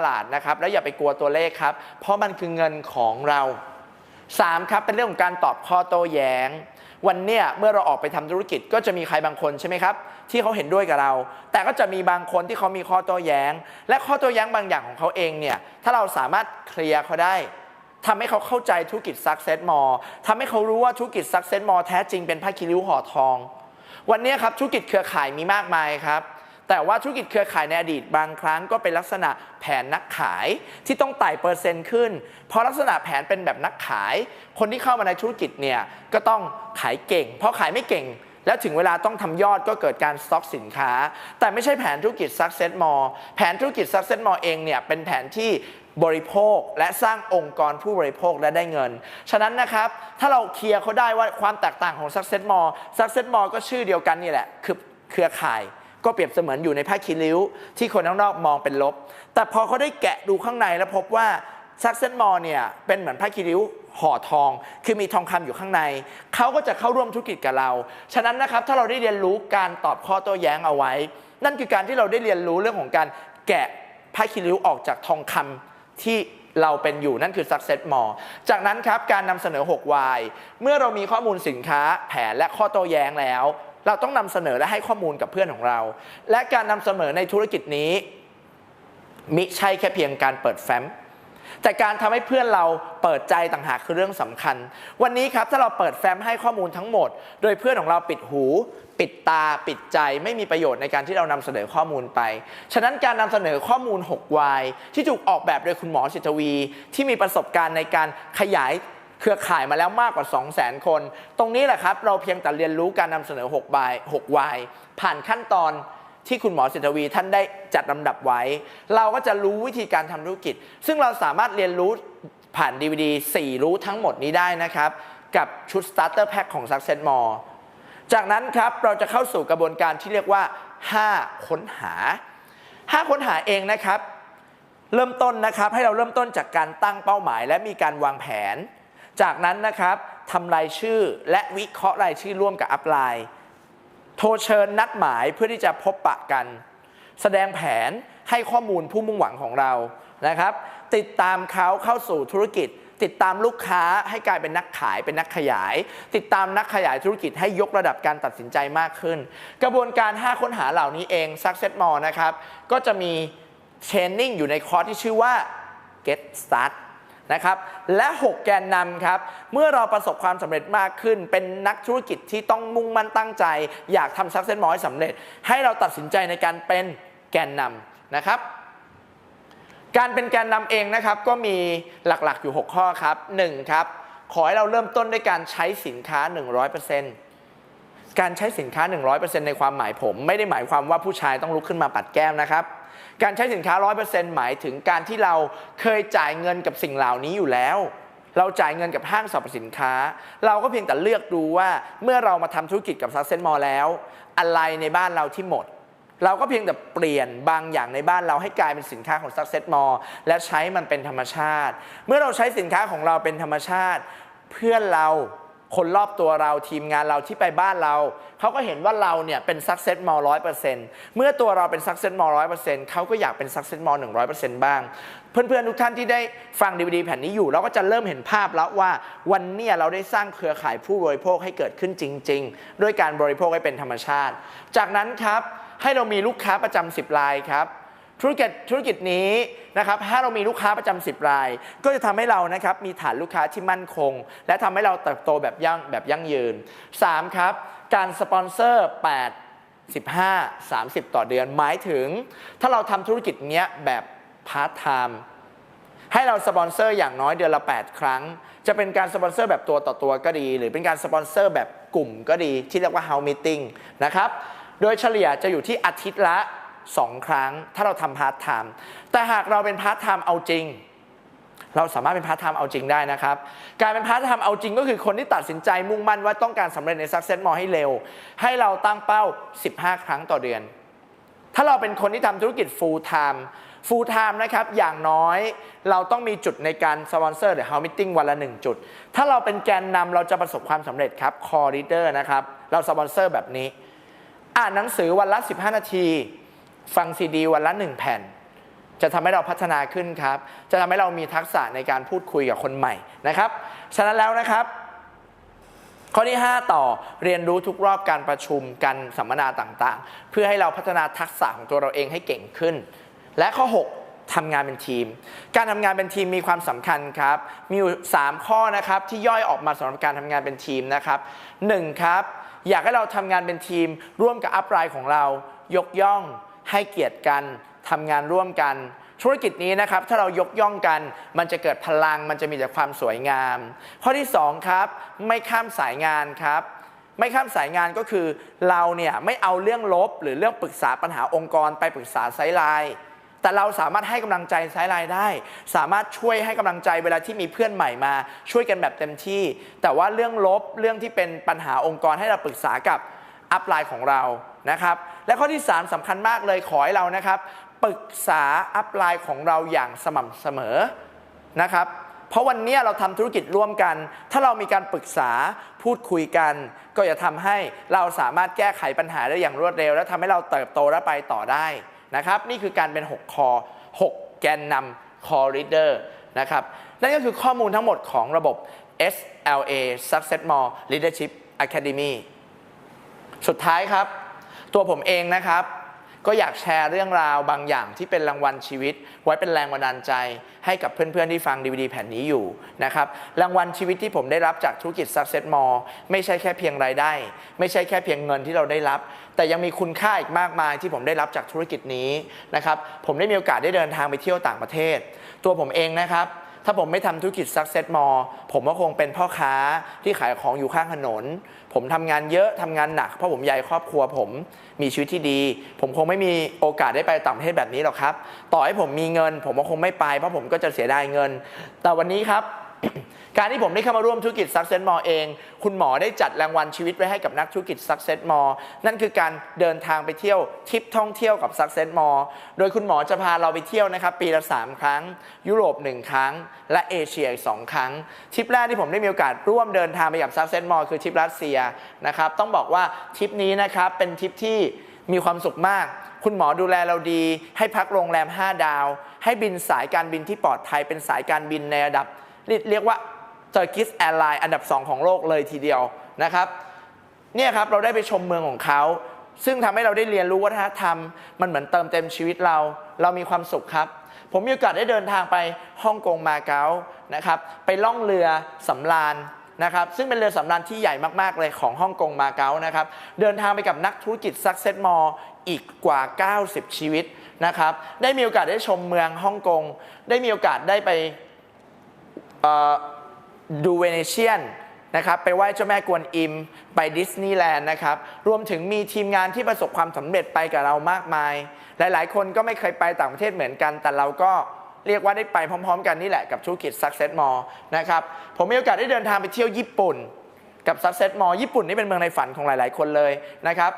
ตลาดนะครับ แล้วอย่าไปกลัวตัวเลขครับ เพราะมันคือเงินของเรา 3 ครับ เป็นเรื่องของการตอบข้อโต้แย้ง วันเนี้ยเมื่อเราออกไปทำธุรกิจก็จะมีใครบางคนใช่ไหมครับ ที่เขาเห็นด้วยกับเรา แต่ก็จะมีบางคนที่เขามีข้อโต้แย้ง และข้อโต้แย้งบางอย่างของเขาเองเนี่ยถ้าเราสามารถเคลียร์เขาได้ทำให้เขาเข้าใจธุรกิจ Success More ทำให้เขารู้ว่าธุรกิจ Success More แท้จริงเป็นผ้าคีริ้วห่อทอง วันนี้ครับธุรกิจเครือข่ายมีมากมายครับ แต่ว่าธุรกิจเครือข่ายในอดีตบางครั้งก็เป็นลักษณะแผนนักขายที่ต้องไต่เปอร์เซ็นต์ขึ้น เพราะลักษณะแผนเป็นแบบนักขาย คนที่เข้ามาในธุรกิจเนี่ยก็ต้องขายเก่ง เพราะขายไม่เก่งแล้วถึงเวลาต้องทำยอดก็เกิดการสต็อกสินค้า แต่ไม่ใช่แผนธุรกิจ Success More แผนธุรกิจ Success More เองเนี่ยเป็นแผนที่บริโภคและสร้างองค์กรผู้บริโภคและได้เงิน ฉะนั้นนะครับ ถ้าเราเคลียร์เขาได้ว่าความแตกต่างของ Success More Success More ก็ชื่อเดียวกันนี่แหละ คือเครือข่าย ก็เปรียบเสมือนอยู่ในผ้าคีริ้ว ที่คนข้างนอกมองเป็นลบ แต่พอเขาได้แกะดูข้างในแล้วพบว่า Success More เนี่ยเป็นเหมือนผ้าคีริ้วห่อทอง คือมีทองคำอยู่ข้างใน เขาก็จะเข้าร่วมธุรกิจกับเรา ฉะนั้นนะครับถ้าเราได้เรียนรู้การตอบข้อโต้แย้งเอาไว้ นั่นคือการที่เราได้เรียนรู้เรื่องของการแกะผ้าคีริ้วออกจากทองคำที่เราเป็นอยู่นั่นคือ Success More จากนั้นครับการนำเสนอ 6Y เมื่อเรามีข้อมูลสินค้าแผนและข้อโต้แย้งแล้ว เราต้องนำเสนอและให้ข้อมูลกับเพื่อนของเรา และการนำเสนอในธุรกิจนี้ มิใช่แค่เพียงการเปิดแฟ้มแต่การทำให้เพื่อนเราเปิดใจต่างหากคือเรื่องสำคัญ วันนี้ครับถ้าเราเปิดแฟ้มให้ข้อมูลทั้งหมด โดยเพื่อนของเราปิดหู ปิดตา ปิดใจ ไม่มีประโยชน์ในการที่เรานำเสนอข้อมูลไป ฉะนั้นการนำเสนอข้อมูล 6Y ที่ถูกออกแบบโดยคุณหมอสิทธวี ที่มีประสบการณ์ในการขยาย เครือข่ายมาแล้วมากกว่า 2 0 0 0 0 0 คน ตรงนี้แหละครับ เราเพียงแต่เรียนรู้การนำเสนอ 6Y 6Y ผ่านขั้นตอนที่คุณหมอสิทธวีท่านได้จัดลำดับไว้ เราก็จะรู้วิธีการทำธุรกิจ ซึ่งเราสามารถเรียนรู้ผ่าน DVD 4 รู้ทั้งหมดนี้ได้นะครับ กับชุด Starter Pack ของ Success More จากนั้นครับ เราจะเข้าสู่กระบวนการที่เรียกว่า 5 ค้นหา 5 ค้นหาเองนะครับ เริ่มต้นนะครับให้เราเริ่มต้นจากการตั้งเป้าหมาย และมีการวางแผน จากนั้นนะครับทำรายชื่อและวิเคราะห์รายชื่อร่วมกับอัพไลน์ โทรเชิญนัดหมายเพื่อที่จะพบปะกัน แสดงแผนให้ข้อมูลผู้มุ่งหวังของเรานะครับ ติดตามเขาเข้าสู่ธุรกิจ ติดตามลูกค้าให้กลายเป็นนักขายเป็นนักขยาย ติดตามนักขยายธุรกิจให้ยกระดับการตัดสินใจมากขึ้น กระบวนการ 5 ค้นหาเหล่านี้เอง Success More นะครับก็จะมีเทรนนิ่งอยู่ในคอร์สที่ชื่อว่า Get Start นะครับ และ 6 แกนนำครับ เมื่อเราประสบความสำเร็จมากขึ้น เป็นนักธุรกิจที่ต้องมุ่งมั่นตั้งใจ อยากทำซักเซนมอให้สำเร็จ ให้เราตัดสินใจในการเป็นแกนนำนะครับการเป็นแกนนำเองนะครับก็มีหลักๆอยู่ 6 ข้อครับ 1. ครับ ขอให้เราเริ่มต้นด้วยการใช้สินค้า 100%การใช้สินค้า 100%ในความหมายผม ไม่ได้หมายความว่าผู้ชายต้องลุกขึ้นมาปัดแก้มนะครับ การใช้สินค้า 100%หมายถึงการที่เราเคยจ่ายเงินกับสิ่งเหล่านี้อยู่แล้ว เราจ่ายเงินกับห้างสรรพสินค้า เราก็เพียงแต่เลือกดูว่าเมื่อเรามาทำธุรกิจกับซั c เซนมอลแล้ว อะไรในบ้านเราที่หมด เราก็เพียงแต่เปลี่ยนบางอย่างในบ้านเราให้กลายเป็นสินค้าของ Success More และใช้มันเป็นธรรมชาติ เมื่อเราใช้สินค้าของเราเป็นธรรมชาติ เพื่อนเรา คนรอบตัวเราทีมงานเราที่ไปบ้านเรา เขาก็เห็นว่าเราเนี่ยเป็น Success More 100%เซ็นต์เมื่อตัวเราเป็น Success More 100%เซ็นต์เขาก็อยากเป็น Success More 100%บ้าง เพื่อนๆ ทุกท่านที่ได้ฟัง DVD แผ่นนี้อยู่ เราก็จะเริ่มเห็นภาพแล้วว่าวันนี้เราได้สร้างเครือข่ายผู้บริโภคให้เกิดขึ้นจริง ๆ ด้วยการบริโภคให้เป็นธรรมชาติ จากนั้นครับให้เรามีลูกค้าประจำ10รายครับ ธุรกิจธุรกิจนี้นะครับถ้าเรามีลูกค้าประจำ10 ราย ก็จะทำให้เรานะครับมีฐานลูกค้าที่มั่นคง และทำให้เราเติบโตแบบยั่งแบบยั่งยืน 3. ครับ การสปอนเซอร์ 8 15 30 ต่อเดือน หมายถึง ถ้าเราทำธุรกิจเนี้ยแบบพาร์ทไทม์ให้เราสปอนเซอร์อย่างน้อยเดือนละ 8 ครั้ง จะเป็นการสปอนเซอร์แบบตัวต่อตัวก็ดี หรือเป็นการสปอนเซอร์แบบกลุ่มก็ดี ที่เรียกว่า house meeting นะครับ โดยเฉลี่ยจะอยู่ที่อาทิตย์ละ 2 ครั้ง ถ้าเราทำพาร์ทไทม์แต่หากเราเป็นพาร์ทไทม์เอาจริง เราสามารถเป็นพาร์ทไทม์เอาจริงได้นะครับ การเป็นพาร์ทไทม์เอาจริงก็คือคนที่ตัดสินใจมุ่งมั่นว่าต้องการสำเร็จใน Success More ให้เร็ว ให้เราตั้งเป้า 15 ครั้งต่อเดือน ถ้าเราเป็นคนที่ทำธุรกิจ full time full time นะครับ อย่างน้อยเราต้องมีจุดในการสปอนเซอร์หรือ house meeting วันละ 1 จุด ถ้าเราเป็นแกนนำเราจะประสบความสำเร็จครับ core leader นะครับ เราสปอนเซอร์แบบนี้ อ่านหนังสือวันละ 15 นาที ฟังซีดีวันละ1แผ่น จะทำให้เราพัฒนาขึ้นครับ จะทำให้เรามีทักษะในการพูดคุยกับคนใหม่นะครับ ฉะนั้นแล้วนะครับ ข้อที่ 5 ต่อเรียนรู้ทุกรอบการประชุมกันสัมมนาต่างๆ เพื่อให้เราพัฒนาทักษะของตัวเราเองให้เก่งขึ้น และข้อ 6ทำงานเป็นทีม การทำงานเป็นทีมมีความสำคัญครับ มีอยู่ 3 ข้อนะครับที่ย่อยออกมาสำหรับการทำงานเป็นทีมนะครับ 1. ครับ อยากให้เราทำงานเป็นทีม ร่วมกับอัพไลน์ของเรา ยกย่อง ให้เกียรติกันทำงานร่วมกัน ธุรกิจนี้นะครับ ถ้าเรายกย่องกัน มันจะเกิดพลังมันจะมีแต่ความสวยงาม ข้อที่สองครับ ไม่ข้ามสายงานครับไม่ข้ามสายงานก็คือเราเนี่ยไม่เอาเรื่องลบหรือเรื่องปรึกษาปัญหาองค์กรไปปรึกษาไซด์ไลน์แต่เราสามารถให้กำลังใจไซด์ไลน์ได้ สามารถช่วยให้กำลังใจเวลาที่มีเพื่อนใหม่มา ช่วยกันแบบเต็มที่ แต่ว่าเรื่องลบเรื่องที่เป็นปัญหาองค์กรให้เราปรึกษากับอัพไลน์ของเรานะครับ และข้อที่ 3สำคัญมากเลยขอให้เรานะครับ ปรึกษาอัพไลน์ของเราอย่างสม่ำเสมอนะครับเพราะวันนี้เราทำธุรกิจร่วมกัน ถ้าเรามีการปรึกษาพูดคุยกัน ก็จะทำให้เราสามารถแก้ไขปัญหาได้อย่างรวดเร็ว และทำให้เราเติบโตและไปต่อได้นะครับ นี่คือการเป็น 6 คอ 6 แกนนำ core leader นะครับ นั่นก็คือข้อมูลทั้งหมดของระบบ SLA Success More Leadership Academy สุดท้ายครับ ตัวผมเองนะครับ ก็อยากแชร์เรื่องราวบางอย่างที่เป็นรางวัลชีวิต ไว้เป็นแรงบันดาลใจ ให้กับเพื่อนๆที่ฟัง DVD แผ่นนี้อยู่นะครับรางวัลชีวิตที่ผมได้รับจากธุรกิจ Success More ไม่ใช่แค่เพียงรายได้ ไม่ใช่แค่เพียงเงินที่เราได้รับ แต่ยังมีคุณค่าอีกมากมายที่ผมได้รับจากธุรกิจนี้นะครับผมได้มีโอกาสได้เดินทางไปเที่ยวต่างประเทศ ตัวผมเองนะครับ ถ้าผมไม่ทำธุรกิจซักเซตมอลผมก็คงเป็นพ่อค้าที่ขายของอยู่ข้างถนน ผมทำงานเยอะทำงานหนัก เพราะผมใหญ่ครอบครัวผมมีชีวิตที่ดี ผมคงไม่มีโอกาสได้ไปต่างประเทศแบบนี้หรอกครับ ต่อให้ผมมีเงิน ผมก็คงไม่ไปเพราะผมก็จะเสียดายเงิน แต่วันนี้ครับ การที่ผมได้เข้ามาร่วมธุรกิจ Success More เอง คุณหมอได้จัดรางวัลชีวิตไว้ให้กับนักธุรกิจ Success More นั่นคือการเดินทางไปเที่ยวทริปท่องเที่ยวกับ Success More โดยคุณหมอจะพาเราไปเที่ยวนะครับปีละ 3 ครั้ง ยุโรป 1 ครั้ง และเอเชียอีก 2 ครั้งทริปแรกที่ผมได้มีโอกาสร่วมเดินทางไปกับ Success More คือทริปรัสเซียนะครับต้องบอกว่าทริปนี้นะครับเป็นทริปที่มีความสุขมากคุณหมอดูแลเราดี ให้พักโรงแรม 5 ดาว ให้บินสายการบินที่ปลอดภัยเป็นสายการบินในระดับ เรียกว่า Turkish Airlines อันดับ 2 ของโลกเลยทีเดียวนะครับเนี่ยครับเราได้ไปชมเมืองของเขา ซึ่งทำให้เราได้เรียนรู้วัฒนธรรม มันเหมือนเติมเต็มชีวิตเรา เรามีความสุขครับ ผมมีโอกาสได้เดินทางไปฮ่องกงมาเก๊านะครับไปล่องเรือสำราญนะครับซึ่งเป็นเรือสำราญที่ใหญ่มากๆเลยของฮ่องกงมาเก๊านะครับเดินทางไปกับนักธุรกิจ Success More อีกกว่า 90 ชีวิตนะครับได้มีโอกาสได้ชมเมืองฮ่องกงได้มีโอกาสได้ไปเอ่อ ดูเวเนเชียนนะครับไปไหว้เจ้าแม่กวนอิม ไปดิสนีย์แลนด์นะครับรวมถึงมีทีมงานที่ประสบความสำเร็จไปกับเรามากมาย หลายๆ คนก็ไม่เคยไปต่างประเทศเหมือนกัน แต่เราก็เรียกว่าได้ไปพร้อม ๆ กันนี่แหละกับธุรกิจ Success More นะครับผมมีโอกาสได้เดินทางไปเที่ยวญี่ปุ่น กับ Success More ญี่ปุ่นนี่เป็นเมืองในฝันของหลาย ๆ คนเลยนะครับ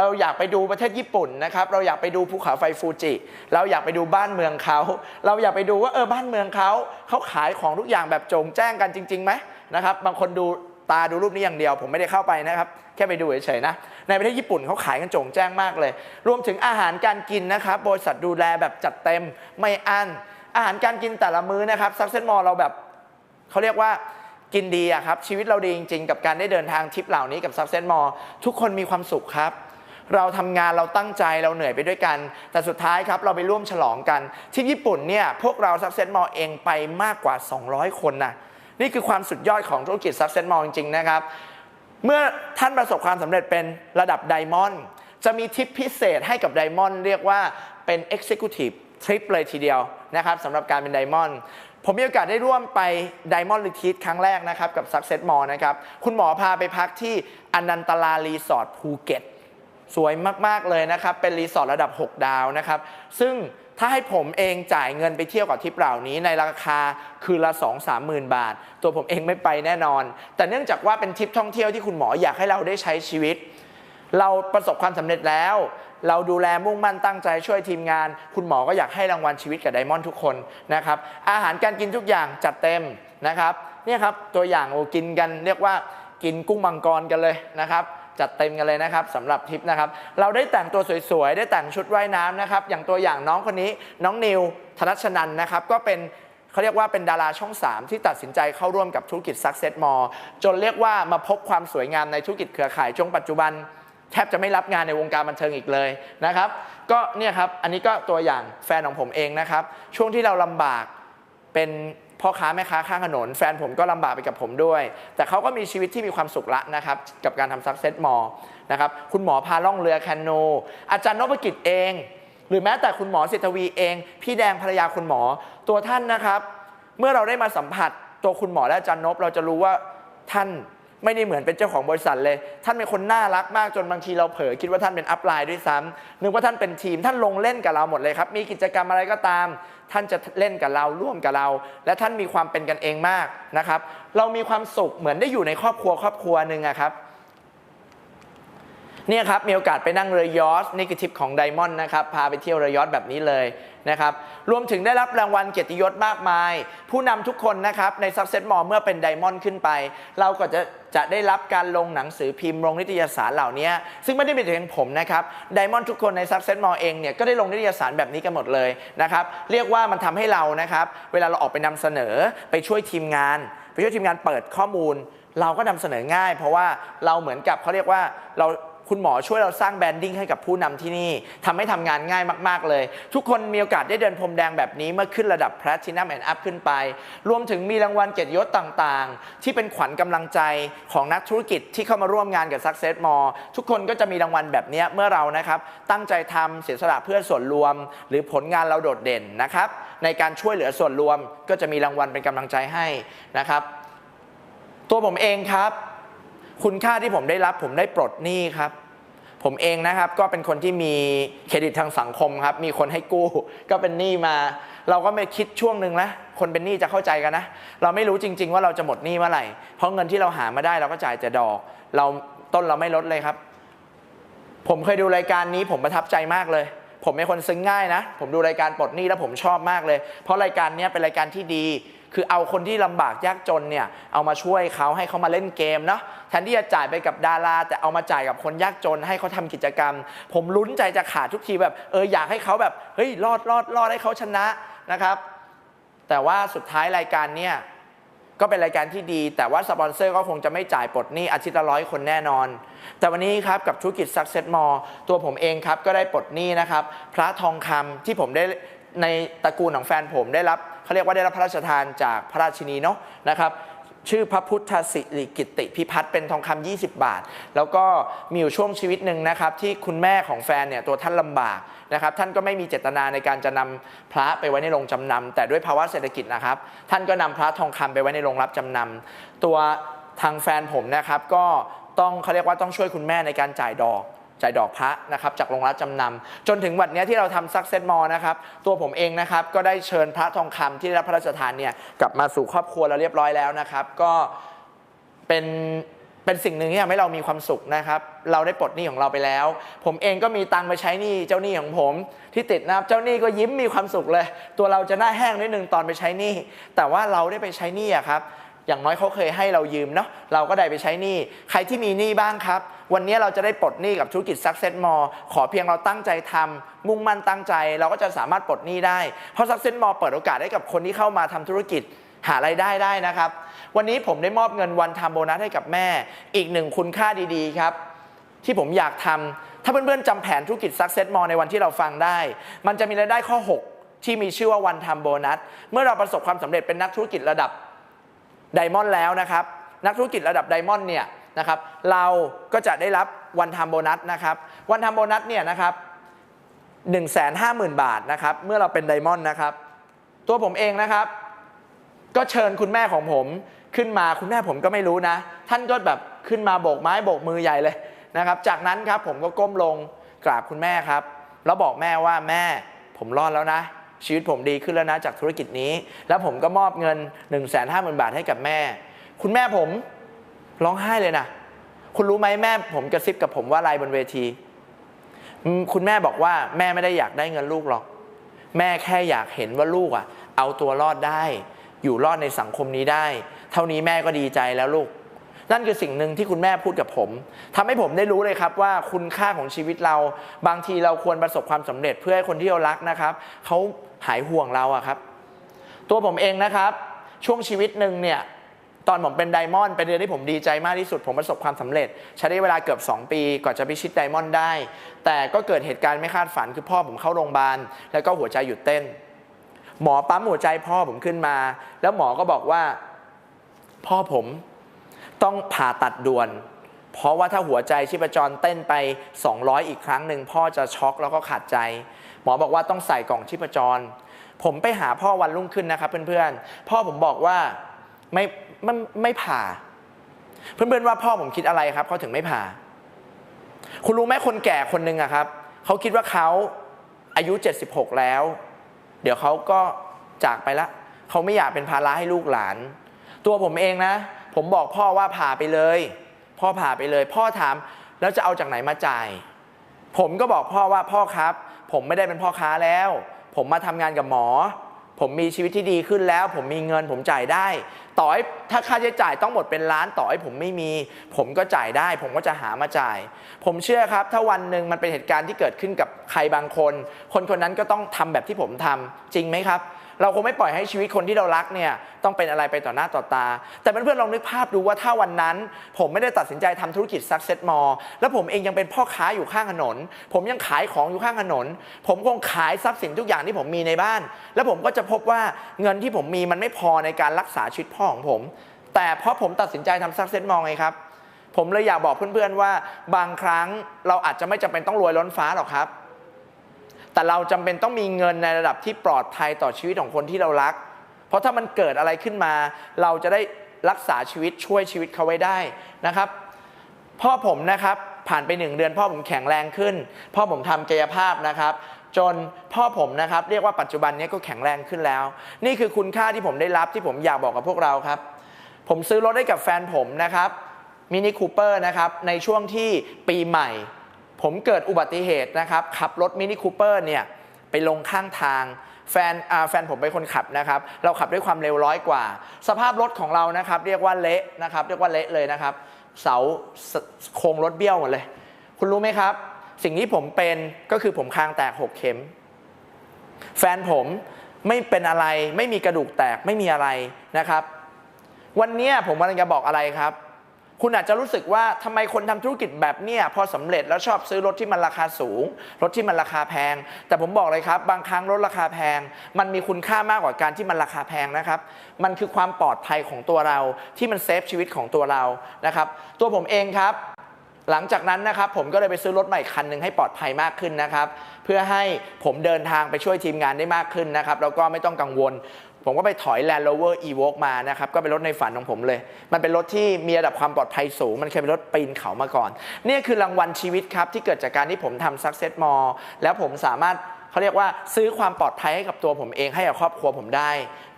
เราอยากไปดูประเทศญี่ปุ่นนะครับ เราอยากไปดูภูเขาไฟฟูจิ เราอยากไปดูบ้านเมืองเขา เราอยากไปดูว่าเออบ้านเมืองเขาเขาขายของทุกอย่างแบบโจงแจ้งกันจริงๆไหมนะครับ บางคนดูตาดูรูปนี้อย่างเดียว ผมไม่ได้เข้าไปนะครับ แค่ไปดูเฉยๆนะ ในประเทศญี่ปุ่นเขาขายกันโจงแจ้งมากเลย รวมถึงอาหารการกินนะครับ บริษัทดูแลแบบจัดเต็มไม่อั้น อาหารการกินแต่ละมื้อนะครับซักเซนมอลเราแบบเขาเรียกว่ากินดีอะครับชีวิตเราดีจริง ๆ กับการได้เดินทางทริปเหล่านี้กับซั c เซนมอทุกคนมีความสุขครับ เราทำงานเราตั้งใจเราเหนื่อยไปด้วยกัน แต่สุดท้ายครับเราไปร่วมฉลองกัน ที่ญี่ปุ่นเนี่ยพวกเราซั c เซนมอลเองไปมากกว่า 200 คนนะนี่คือความสุดยอดของธุรกิจซั c เซนมอลจริงๆนะครับ เมื่อท่านประสบความสำเร็จเป็นระดับไดมอนด์จะมีทิปพิเศษให้กับไดมอนด์เรียกว่าเป็น Executive Trip เลยทีเดียวนะครับสำหรับการเป็นไดมอนด์ผมมีโอกาสได้ร่วมไปไดมอนด์ลิที t ครั้งแรกนะครับกับ Success Mall นะครับ คุณหมอพาไปพักที่อนันตลารีสอร์ทภูเก็ต สวยมากๆเลยนะครับ เป็นรีสอร์ทระดับ 6 ดาวนะครับ ซึ่งถ้าให้ผมเองจ่ายเงินไปเที่ยวกับทริปเหล่านี้ในราคาคืนละ 2 3หมื่นบาท ตัวผมเองไม่ไปแน่นอน แต่เนื่องจากว่าเป็นทริปท่องเที่ยวที่คุณหมออยากให้เราได้ใช้ชีวิต เราประสบความสำเร็จแล้ว เราดูแลมุ่งมั่นตั้งใจช่วยทีมงาน คุณหมอก็อยากให้รางวัลชีวิตกับไดมอนด์ทุกคนนะครับ อาหารการกินทุกอย่างจัดเต็มนะครับ เนี่ยครับตัวอย่างโอกินกันเรียกว่ากินกุ้งมังกรกันเลยนะครับ จัดเต็มกันเลยนะครับสำหรับทริปนะครับ เราได้แต่งตัวสวยๆ ได้แต่งชุดว่ายน้ำนะครับ อย่างตัวอย่างน้องคนนี้น้องนิวธนัชนันนะครับ ก็เป็นเขาเรียกว่าเป็นดาราช่อง 3 ที่ตัดสินใจเข้าร่วมกับธุรกิจ Success Mall จนเรียกว่ามาพบความสวยงามในธุรกิจเครือข่ายจงปัจจุบันแทบจะไม่รับงานในวงการบันเทิงอีกเลยนะครับ ก็เนี่ยครับ อันนี้ก็ตัวอย่างแฟนของผมเองนะครับ ช่วงที่เราลำบากเป็น พ่อค้าแม่ค้าข้างถนน แฟนผมก็ลำบากไปกับผมด้วย แต่เขาก็มีชีวิตที่มีความสุขละนะครับ กับการทำซักเซสมอลนะครับคุณหมอพาล่องเรือแคนูอาจารย์นพกิจเอง หรือแม้แต่คุณหมอสิทธวีเอง พี่แดงภรรยาคุณหมอตัวท่านนะครับ เมื่อเราได้มาสัมผัสตัวคุณหมอและอาจารย์นพเราจะรู้ว่าท่าน ไม่ได้เหมือนเป็นเจ้าของบริษัทเลย ท่านเป็นคนน่ารักมากจนบางทีเราเผลอคิดว่าท่านเป็นอัพไลน์ด้วยซ้ำนึกว่าท่านเป็นทีมท่านลงเล่นกับเราหมดเลยครับ มีกิจกรรมอะไรก็ตาม ท่านจะเล่นกับเราร่วมกับเรา และท่านมีความเป็นกันเองมากนะครับ เรามีความสุขเหมือนได้อยู่ในครอบครัวครอบครัวหนึ่งครับเนี่ยครับมีโอกาสไปนั่งเรือยอชต์นี่คือทริปของไดมอนด์นะครับพาไปเที่ยวเรือยอชต์แบบนี้เลย นะครับรวมถึงได้รับรางวัลเกียรติยศมากมาย ผู้นำทุกคนนะครับใน Success Mall เมื่อเป็นไดมอนด์ขึ้นไป เราก็จะจะได้รับการลงหนังสือพิมพ์ลงนิตยสารเหล่านี้ ซึ่งไม่ได้เป็นเพียงผมนะครับไดมอนด์ทุกคนใน Success Mall เองเนี่ยก็ได้ลงนิตยสารแบบนี้กันหมดเลยนะครับเรียกว่ามันทำให้เรานะครับเวลาเราออกไปนำเสนอไปช่วยทีมงาน ไปช่วยทีมงานเปิดข้อมูล เราก็นำเสนอง่าย เพราะว่าเราเหมือนกับเขาเรียกว่าเรา คุณหมอช่วยเราสร้างแบรนดิ้งให้กับผู้นำที่นี่ทำให้ทำงานง่ายมากๆเลย ทุกคนมีโอกาสได้เดินพรมแดงแบบนี้เมื่อขึ้นระดับ Platinum and Up ขึ้นไป รวมถึงมีรางวัลเกียรติยศต่างๆ ที่เป็นขวัญกำลังใจของนักธุรกิจที่เข้ามาร่วมงานกับ Success Mall ทุกคนก็จะมีรางวัลแบบนี้เมื่อเรานะครับตั้งใจทำเสียสละเพื่อส่วนรวม หรือผลงานเราโดดเด่นนะครับในการช่วยเหลือส่วนรวมก็จะมีรางวัลเป็นกำลังใจให้นะครับตัวผมเองครับ คุณค่าที่ผมได้รับผมได้ปลดหนี้ครับ ผมเองนะครับก็เป็นคนที่มีเครดิตทางสังคมครับมีคนให้กู้ ก็เป็นหนี้มา เราก็ไม่คิดช่วงหนึ่งนะคนเป็นหนี้จะเข้าใจกันนะ เราไม่รู้จริง ๆ ว่าเราจะหมดหนี้เมื่อไหร่ เพราะเงินที่เราหามาได้เราก็จ่ายแต่ดอก เราต้นเราไม่ลดเลยครับ ผมเคยดูรายการนี้ผมประทับใจมากเลย ผมเป็นคนซึ้งง่ายนะ ผมดูรายการปลดหนี้แล้วผมชอบมากเลย เพราะรายการนี้เป็นรายการที่ดี คือเอาคนที่ลำบากยากจนเนี่ยเอามาช่วยเขาให้เขามาเล่นเกมเนาะแทนที่จะจ่ายไปกับดารา แต่เอามาจ่ายกับคนยากจน ให้เขาทำกิจกรรม ผมลุ้นใจจะขาดทุกทีแบบเอออยากให้เขาแบบเฮ้ยรอดรอดรอดให้เขาชนะนะครับ แต่ว่าสุดท้ายรายการเนี่ยก็เป็นรายการที่ดี แต่ว่าสปอนเซอร์ก็คงจะไม่จ่ายปลดหนี้อาทิตย์ละร้อยคนแน่นอน แต่วันนี้ครับกับธุรกิจ Success Mall ตัวผมเองครับก็ได้ปลดหนี้นะครับ พระทองคำที่ผมได้ในตระกูลของแฟนผมได้รับ เขาเรียกว่าได้รับพระราชทานจากพระราชินีเนาะนะครับชื่อพระพุทธสิริกิติพิพัฒน์เป็นทองคำ20 บาท แล้วก็มีอยู่ช่วงชีวิตหนึ่งนะครับ ที่คุณแม่ของแฟนเนี่ยตัวท่านลำบากนะครับ ท่านก็ไม่มีเจตนาในการจะนำพระไปไว้ในโรงจำนำแต่ด้วยภาวะเศรษฐกิจนะครับ ท่านก็นำพระทองคำไปไว้ในโรงรับจำนำตัวทางแฟนผมนะครับก็ต้องเขาเรียกว่าต้องช่วยคุณแม่ในการจ่ายดอก จ่ายดอกพระนะครับจากโรงรับจำนำจนถึงวันนี้ที่เราทำซักเซ s มอนะครับตัวผมเองนะครับก็ได้เชิญพระทองคำที่ได้รับพระราชทานเนี่ยกลับมาสู่ครอบครัวเราเรียบร้อยแล้วนะครับ ก็เป็นเป็นสิ่งหนึ่งที่ทำให้เรามีความสุขนะครับ เราได้ปลดหนี้ของเราไปแล้ว ผมเองก็มีตังค์ไปใช้หนี้เจ้าหนี้ของผม ที่ติดนะครับเจ้าหนี้ก็ยิ้มมีความสุขเลย ตัวเราจะหน้าแห้งนิดนึงตอนไปใช้หนี้แต่ว่าเราได้ไปใช้หนี้อะครับ อย่างน้อยเขาเคยให้เรายืมเนาะเราก็ได้ไปใช้หนี้ใครที่มีหนี้บ้างครับ วันนี้เราจะได้ปลดหนี้กับธุรกิจ Success Mall ขอเพียงเราตั้งใจทำมุ่งมั่นตั้งใจ เราก็จะสามารถปลดหนี้ได้ เพราะ Success Mall เปิดโอกาสให้กับคนที่เข้ามาทำธุรกิจหารายได้ได้นะครับ วันนี้ผมได้มอบเงินวันทำโบนัสให้กับแม่ อีกหนึ่งคุณค่าดีๆครับ ที่ผมอยากทำถ้าเพื่อนๆจำแผนธุรกิจ Success Mall ในวันที่เราฟังได้ มันจะมีรายได้ข้อ 6 ที่มีชื่อว่าวันทำโบนัส เมื่อเราประสบความสำเร็จเป็นนักธุรกิจระดับ ไดมอนด์แล้วนะครับ นักธุรกิจระดับไดมอนด์เนี่ยนะครับ เราก็จะได้รับวันทำโบนัสนะครับ วันทำโบนัสเนี่ยนะครับ1 5 0 0 0 0 บาทนะครับ เมื่อเราเป็นไดมอนด์นะครับ ตัวผมเองนะครับ ก็เชิญคุณแม่ของผมขึ้นมาคุณแม่ผมก็ไม่รู้นะ ท่านก็แบบขึ้นมาโบกไม้โบกมือใหญ่เลยนะครับ จากนั้นครับผมก็ก้มลงกราบคุณแม่ครับ แล้วบอกแม่ว่าแม่ผมรอดแล้วนะ ชีวิตผมดีขึ้นแล้วนะจากธุรกิจนี้ แล้วผมก็มอบเงิน 1 5 0 0 0 0 บาทให้กับแม่ คุณแม่ผมร้องไห้เลยนะ คุณรู้ไหมแม่ผมกระซิบกับผมว่าอะไรบนเวที คุณแม่บอกว่าแม่ไม่ได้อยากได้เงินลูกหรอก แม่แค่อยากเห็นว่าลูกอะ เอาตัวรอดได้ อยู่รอดในสังคมนี้ได้ เท่านี้แม่ก็ดีใจแล้วลูก นั่นคือสิ่งหนึ่งที่คุณแม่พูดกับผมทำให้ผมได้รู้เลยครับว่าคุณค่าของชีวิตเรา บางทีเราควรประสบความสำเร็จเพื่อให้คนที่เรารักนะครับเขาหายห่วงเราอะครับ ตัวผมเองนะครับ ช่วงชีวิตหนึ่งเนี่ยตอนผมเป็นไดมอนด์เป็นเดือนที่ผมดีใจมากที่สุด ผมประสบความสำเร็จ ใช้ได้เวลาเกือบ 2 ปีก่อนจะพิชิตไดมอนด์ได้ แต่ก็เกิดเหตุการณ์ไม่คาดฝันคือพ่อผมเข้าโรงพยาบาลแล้วก็หัวใจหยุดเต้น หมอปั๊มหัวใจพ่อผมขึ้นมา แล้วหมอก็บอกว่า พ่อผม ต้องผ่าตัดด่วน เพราะว่าถ้าหัวใจชีพจรเต้นไป 200 อีกครั้งหนึ่งพ่อจะช็อกแล้วก็ขาดใจ หมอบอกว่าต้องใส่กล่องชีพจร ผมไปหาพ่อวันรุ่งขึ้นนะครับเพื่อนๆ พ่อผมบอกว่าไม่ไม่ไม่ผ่า เพื่อนๆว่าพ่อผมคิดอะไรครับเขาถึงไม่ผ่า คุณรู้ไหมคนแก่คนหนึ่งอะครับเขาคิดว่าเขาอายุ 76 แล้ว เดี๋ยวเขาก็จากไปละเขาไม่อยากเป็นภาระให้ลูกหลาน ตัวผมเองนะ ผมบอกพ่อว่าผ่าไปเลย พ่อผ่าไปเลย พ่อถามแล้วจะเอาจากไหนมาจ่าย ผมก็บอกพ่อว่าพ่อครับ ผมไม่ได้เป็นพ่อค้าแล้ว ผมมาทำงานกับหมอ ผมมีชีวิตที่ดีขึ้นแล้ว ผมมีเงินผมจ่ายได้ ต่อให้ถ้าค่าใช้จ่ายต้องหมดเป็นล้านต่อให้ผมไม่มี ผมก็จ่ายได้ ผมก็จะหามาจ่าย ผมเชื่อครับ ถ้าวันหนึ่งมันเป็นเหตุการณ์ที่เกิดขึ้นกับใครบางคน คนคนนั้นก็ต้องทำแบบที่ผมทำจริงไหมครับ เราคงไม่ปล่อยให้ชีวิตคนที่เรารักเนี่ยต้องเป็นอะไรไปต่อหน้าต่อตา แต่เพื่อนๆลองนึกภาพดูว่าถ้าวันนั้น ผมไม่ได้ตัดสินใจทำธุรกิจ Success Mall แล้วผมเองยังเป็นพ่อค้าอยู่ข้างถนน ผมยังขายของอยู่ข้างถนน ผมคงขายทรัพย์สินทุกอย่างที่ผมมีในบ้าน แล้วผมก็จะพบว่าเงินที่ผมมีมันไม่พอในการรักษาชีวิตพ่อของผม แต่เพราะผมตัดสินใจทำ Success Mall ไงครับผมเลยอยากบอกเพื่อนๆว่าบางครั้งเราอาจจะไม่จำเป็นต้องรวยล้นฟ้าหรอกครับ แต่เราจำเป็นต้องมีเงินในระดับที่ปลอดภัยต่อชีวิตของคนที่เรารัก เพราะถ้ามันเกิดอะไรขึ้นมา เราจะได้รักษาชีวิตช่วยชีวิตเขาไว้ได้นะครับ พ่อผมนะครับผ่านไปหนึ่งเดือนพ่อผมแข็งแรงขึ้น พ่อผมทำกายภาพนะครับ จนพ่อผมนะครับ เรียกว่าปัจจุบันนี้ก็แข็งแรงขึ้นแล้ว นี่คือคุณค่าที่ผมได้รับที่ผมอยากบอกกับพวกเราครับ ผมซื้อรถให้กับแฟนผมนะครับมินิคูเปอร์นะครับในช่วงที่ปีใหม่ ผมเกิดอุบัติเหตุนะครับ ขับรถมินิคูเปอร์เนี่ยไปลงข้างทางแฟนแฟนผมเป็นคนขับนะครับ เราขับด้วยความเร็วร้อยกว่า สภาพรถของเรานะครับ เรียกว่าเละนะครับ เรียกว่าเละเลยนะครับ เสาโครงรถเบี้ยวหมดเลย คุณรู้ไหมครับ สิ่งที่ผมเป็นก็คือผมคางแตกหกเข็ม แฟนผมไม่เป็นอะไร ไม่มีกระดูกแตกไม่มีอะไรนะครับ วันเนี้ยผมกำลังจะบอกอะไรครับ คุณอาจจะรู้สึกว่าทำไมคนทำธุรกิจแบบเนี้ยพอสำเร็จแล้วชอบซื้อรถที่มันราคาสูง รถที่มันราคาแพง แต่ผมบอกเลยครับ บางครั้งรถราคาแพง มันมีคุณค่ามากกว่าการที่มันราคาแพงนะครับ มันคือความปลอดภัยของตัวเราที่มันเซฟชีวิตของตัวเรานะครับ ตัวผมเองครับ หลังจากนั้นนะครับผมก็เลยไปซื้อรถใหม่คันหนึ่งให้ปลอดภัยมากขึ้นนะครับ เพื่อให้ผมเดินทางไปช่วยทีมงานได้มากขึ้นนะครับแล้วก็ไม่ต้องกังวล ผมก็ไปถอย Land Rover Evoque มานะครับ ก็เป็นรถในฝันของผมเลย มันเป็นรถที่มีระดับความปลอดภัยสูง มันเคยเป็นรถปีนเขามาก่อน นี่คือรางวัลชีวิตครับ ที่เกิดจากการที่ผมทำ Success Mall แล้วผมสามารถเขาเรียกว่าซื้อความปลอดภัยให้กับตัวผมเองให้กับครอบครัวผมได้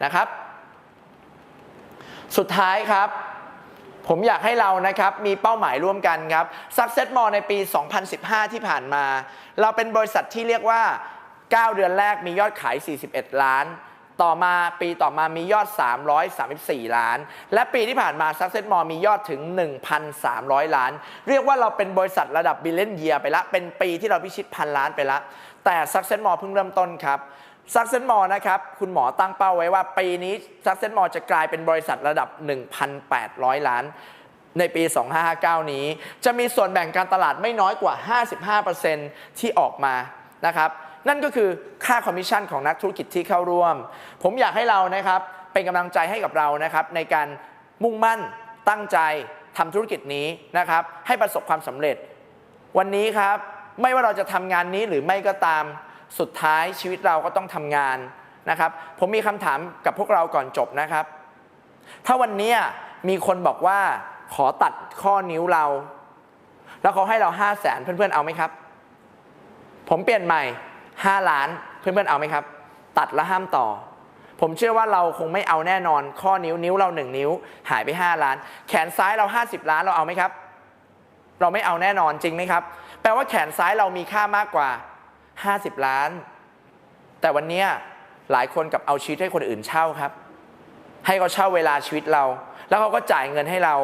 นะครับ สุดท้ายครับผมอยากให้เรานะครับมีเป้าหมายร่วมกันครับ Success Mall ในปี 2015 ที่ผ่านมา เราเป็นบริษัทที่เรียกว่า 9 เดือนแรกมียอดขาย 41 ล้าน ต่อมาปีต่อมามียอด 334 ล้าน และปีที่ผ่านมา Success Mall มียอดถึง 1,300 ล้าน เรียกว่าเราเป็นบริษัทระดับบิลเลนเยียไปละ เป็นปีที่เราพิชิตพันล้านไปละ แต่ Success Mall เพิ่งเริ่มต้นครับซักเซนมอนะครับ คุณหมอตั้งเป้าไว้ว่า ปีนี้ซักเซนมอจะกลายเป็นบริษัทระดับ 1,800 ล้าน ในปี 2559 นี้ จะมีส่วนแบ่งการตลาดไม่น้อยกว่า 55%ที่ออกมานะครับ นั่นก็คือค่าคอมมิชชั่นของนักธุรกิจที่เข้าร่วม ผมอยากให้เรานะครับเป็นกำลังใจให้กับเรานะครับในการมุ่งมั่นตั้งใจทำธุรกิจนี้นะครับให้ประสบความสำเร็จ วันนี้ครับไม่ว่าเราจะทำงานนี้หรือไม่ก็ตามสุดท้ายชีวิตเราก็ต้องทำงานนะครับ ผมมีคำถามกับพวกเราก่อนจบนะครับ ถ้าวันนี้มีคนบอกว่าขอตัดข้อนิ้วเรา แล้วเขาให้เรา5 0 0แสนเพื่อนๆเอาไหมครับ ผมเปลี่ยนใหม่ 5 ล้านเพื่อนๆเอาไหมครับ ตัดแล้วห้ามต่อ ผมเชื่อว่าเราคงไม่เอาแน่นอน ข้อนิ้วนิ้วเรา 1 นิ้ว หายไป 5 ล้าน แขนซ้ายเรา 50 ล้านเราเอาไหมครับ เราไม่เอาแน่นอนจริงไหมครับ แปลว่าแขนซ้ายเรามีค่ามากกว่า 50 ล้าน แต่วันนี้หลายคนกับเอาชีวิตให้คนอื่นเช่าครับ ให้เขาเช่าเวลาชีวิตเรา แล้วเขาก็จ่ายเงินให้เรา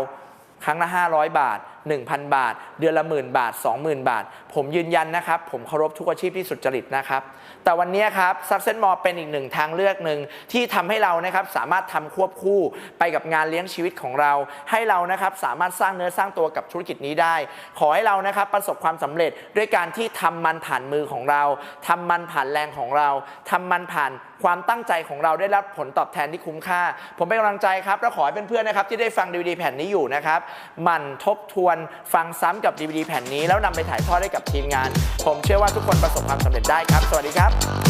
ครั้งละ 500 บาท1,000 บาท เดือนละหมื่นบาท 20,000 บาท ผมยืนยันนะครับ ผมเคารพทุกอาชีพที่สุจริตนะครับ แต่วันนี้ครับ Success Mall เป็นอีกหนึ่งทางเลือกหนึ่งที่ทำให้เรานะครับสามารถทำควบคู่ไปกับงานเลี้ยงชีวิตของเรา ให้เรานะครับสามารถสร้างเนื้อสร้างตัวกับธุรกิจนี้ได้ ขอให้เรานะครับประสบความสำเร็จด้วยการที่ทำมันผ่านมือของเราทำมันผ่านแรงของเราทำมันผ่านความตั้งใจของเราได้รับผลตอบแทนที่คุ้มค่า ผมเป็นกำลังใจครับและขอให้เพื่อนๆนะครับที่ได้ฟัง DVD แผ่นนี้อยู่นะครับมันทบทวนฟังซ้ำกับ DVD แผ่นนี้ แล้วนำไปถ่ายทอดให้กับทีมงาน ผมเชื่อว่าทุกคนประสบความสำเร็จได้ครับ สวัสดีครับ